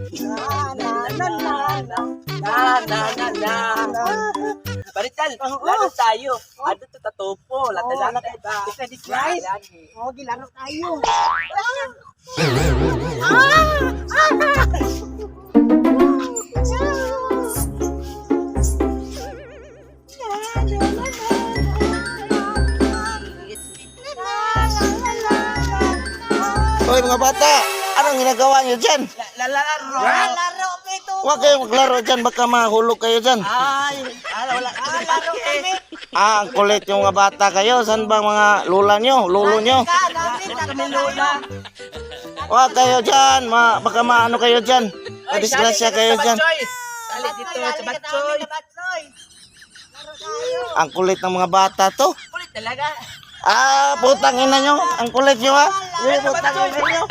Na, na, na, na. Na, na, na, na. Baritan, lalo tayo. Ano to tatupo? Lata na kayo ba? Isa di. Oh, gilaro tayo. Hoy mga bata, anong ginagawa niyo dyan? Lalaro. Laro ito. Huwag kayong maglaro dyan, baka mahulog kayo dyan. Ay, ala, wala Ah, laro kami. Ah, ang kulit yung mga bata kayo. Saan ba mga lula nyo, lulo nyo? Kami lola. Huwag kayo dyan, ma baka maano kayo dyan. Madisgrasya kayo dyan. Sali dito sa batsoy. Ang kulit ng mga bata to. Kulit talaga. Ah, putang ina nyo. Ang kulit nyo ha. Eh, putang ina nyo.